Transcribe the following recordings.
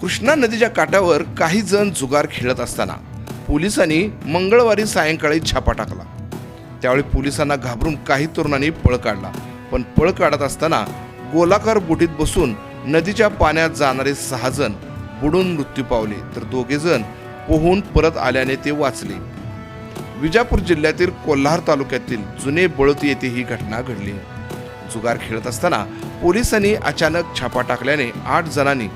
कृष्णा नदीच्या काठावर काही जण जुगार खेळत असताना पोलिसांनी मंगळवारी सायंकाळी छापा टाकला. त्यावेळी पोलिसांना घाबरून काही तरुणांनी पळ काढला. पण पळ काढत असताना गोलाकार बोटीत बसून नदीच्या पाण्यात जाणारे सहा जण बुडून मृत्यू पावले. तर दोघे जण पोहून परत आल्याने ते वाचले. विजापूर जिल्ह्यातील कोल्हार तालुक्यातील जुने बळती येथे ही घटना घडली. जुगार खेळत असताना पोलिसांनी अचानक छापा टाकल्याने आठ जणांनी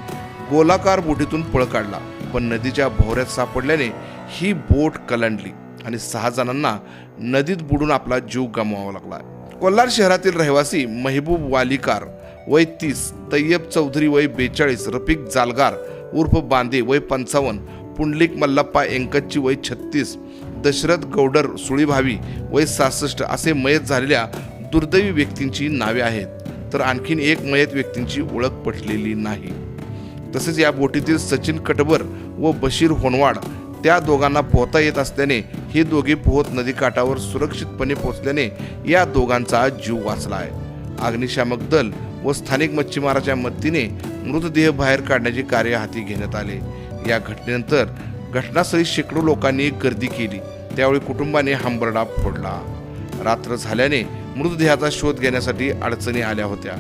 गोलाकार बोटीतून पळ काढला. पण नदीच्या भोवऱ्यात सापडल्याने ही बोट कलंडली आणि सहा जणांना नदीत बुडून आपला जीव गमवावा लागला. कोल्हार शहरातील रहिवासी महबूब वालिकार वय तीस तय्यब चौधरी वय बेचाळीस रफिक जालगार उर्फ बांदे वय पंचावन्न पुंडलिक मल्लप्पा एंकच्ची वय छत्तीस दशरथ गौडर सुळीभावी वय सहासष्ट असे मयत झालेल्या दुर्दैवी व्यक्तींची नावे आहेत. तर आणखीन एक मयत व्यक्तींची ओळख पटलेली नाही. तसेच या बोटीतील सचिन कटबर व बशीर होनवाड त्या दोघांना पोहता येत असल्याने हे दोघे पोहत नदीकाठावर सुरक्षितपणे पोहोचल्याने या दोघांचा जीव वाचला आहे. अग्निशामक दल व स्थानिक मच्छीमाराच्या मदतीने मृतदेह बाहेर काढण्याचे कार्य हाती घेण्यात आले. या घटनेनंतर घटनास्थळी शेकडो लोकांनी गर्दी केली. त्यावेळी कुटुंबाने हंबरडा फोडला. रात्र झाल्याने मृतदेहाचा शोध घेण्यासाठी अडचणी आल्या होत्या.